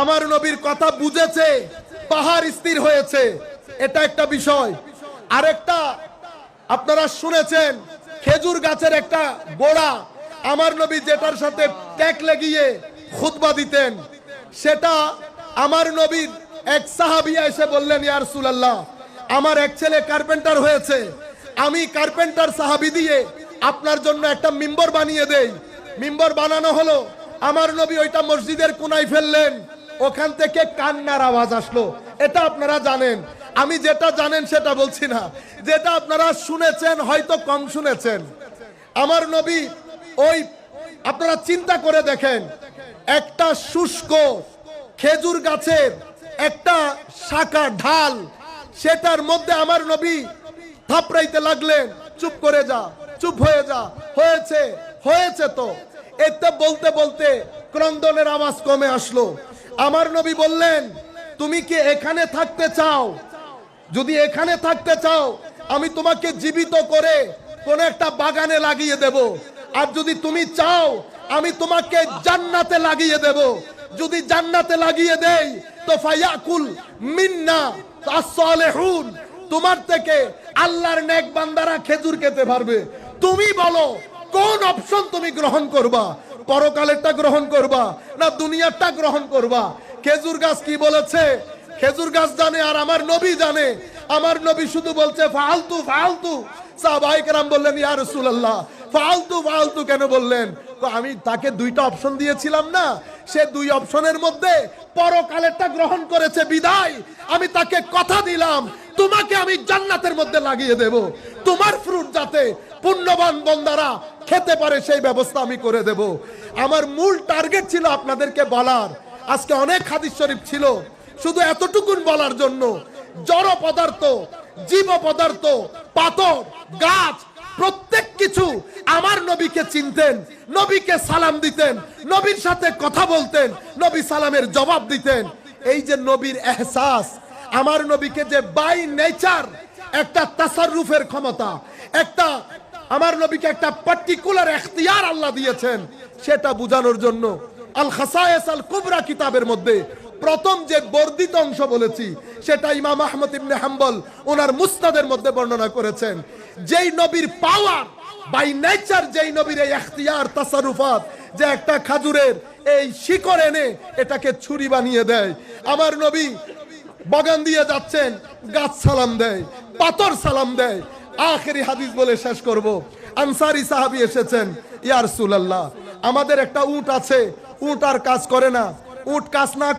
আমার নবীর কথা বুঝেছে, পাহাড় স্থির হয়েছে। এটা একটা বিষয়। আরেকটা, আপনারা শুনেছেন, খেজুর গাছের একটা গোড়া আমার নবী যেটার সাথে ট্যাক লাগিয়ে খুতবা দিতেন, সেটা আমার নবীর এক সাহাবিয়া এসে বললেন ইয়ার সুলাল্লাহ আমার এক ছেলে কার্পেন্টার হয়েছে। আমি কার্পেন্টার সাহাবি দিয়ে আপনার জন্য একটা মিম্বর বানিয়ে দেই। মিম্বর বানানো হলো। আমার নবী ওইটা মসজিদের কোনায় ফেললেন। ওখান থেকে কান্নার আওয়াজ আসলো। এটা আপনারা জানেন। আমি যেটা জানেন সেটা বলছি না। যেটা আপনারা শুনেছেন, হয়তো কম শুনেছেন। আমার নবী ওই আপনারা চিন্তা করে দেখেন, একটা শুষ্ক খেজুর গাছের একটা শাখা ঢাল, সেটার মধ্যে আমার নবী থাপড়াইতে লাগলেন, চুপ করে যা, চুপ হয়ে যা, হয়েছে হয়েছে তো। এতে বলতে বলতে ক্রন্দনের আওয়াজ কমে আসলো। আমার নবী বললেন, তুমি কি এখানে থাকতে চাও? যদি এখানে থাকতে চাও, আমি তোমাকে জীবিত করে কোন একটা বাগানে লাগিয়ে দেব। আর যদি তুমি চাও, আমি তোমাকে জান্নাতে লাগিয়ে দেব। যদি জান্নাতে লাগিয়ে দেই, তো ফায়াকুল মিন্না as-সালিহুন তোমার থেকে আল্লাহর নেক বান্দারা খেজুর খেতে পারবে। তুমি বলো, কোন অপশন তুমি গ্রহণ করবা? পরকালেরটা গ্রহণ করবা না দুনিয়ারটা গ্রহণ করবা? খেজুর গাছ কি বলেছে? খেজুর গাছ জানে আর আমার নবী জানে। আমার নবী শুধু বলছে, ফালতু ফালতু। বললেন, ইয়া রাসূলুল্লাহ, ফালতু ফালতু কেন বললেন? আমি তাকে দুইটা অপশন দিয়েছিলাম না? সে দুই অপশনের মধ্যে পরকালেরটা গ্রহণ করেছে, বিদায়। আমি তাকে কথা দিলাম, তোমাকে আমি জান্নাতের মধ্যে লাগিয়ে দেব। তোমার ফ্রুট যাতে পুণ্যবান বন্দারা খেতে পারে সেই ব্যবস্থা আমি করে দেব। আমার মূল টার্গেট ছিল আপনাদেরকে বলার। আজকে অনেক হাদিস শরীফ ছিল। শুধু এতটুকুন বলার জন্য। জড় পদার্থ, জীব পদার্থ, পাথর, গাছ, প্রত্যেক কিছু আমার নবীকে চিনতেন, নবীকে সালাম দিতেন, নবীর সাথে কথা বলতেন, নবী সালামের জবাব দিতেন। এই যে নবীর এহসাস, আমার নবীকে যে বাই নেচার একটা তাসাররুফের ক্ষমতা, একটা আমার নবীকে একটা পার্টিকুলার এখতিয়ার আল্লাহ দিয়েছেন, সেটা বোঝানোর জন্য আল খাসায়েস আল কুবরা কিতাবের মধ্যে প্রথম যে বর্ধিত অংশ বলেছি, সেটা ইমাম আহমদ ইবনে হাম্বল ওনার মুস্তাদের মধ্যে বর্ণনা করেছেন। যেই নবীর পাওয়ার বাই নেচার যেই নবীর এই এখতিয়ার, তাসারুফাত, যে একটা খাজুরের এই শিকড় এনে এটাকে ছুরি বানিয়ে দেয়, আমার নবী বাগান দিয়ে যাচ্ছেন, গাছ সালাম দেয়, পাথর সালাম দেয় আখেরি হাদিস বলে শেষ করব। আনসারি সাহাবি এসেছেন ইয়ার সুলাল্লাহ আমাদের একটা উট আছে, উট আর কাজ করে না, উট কাজ না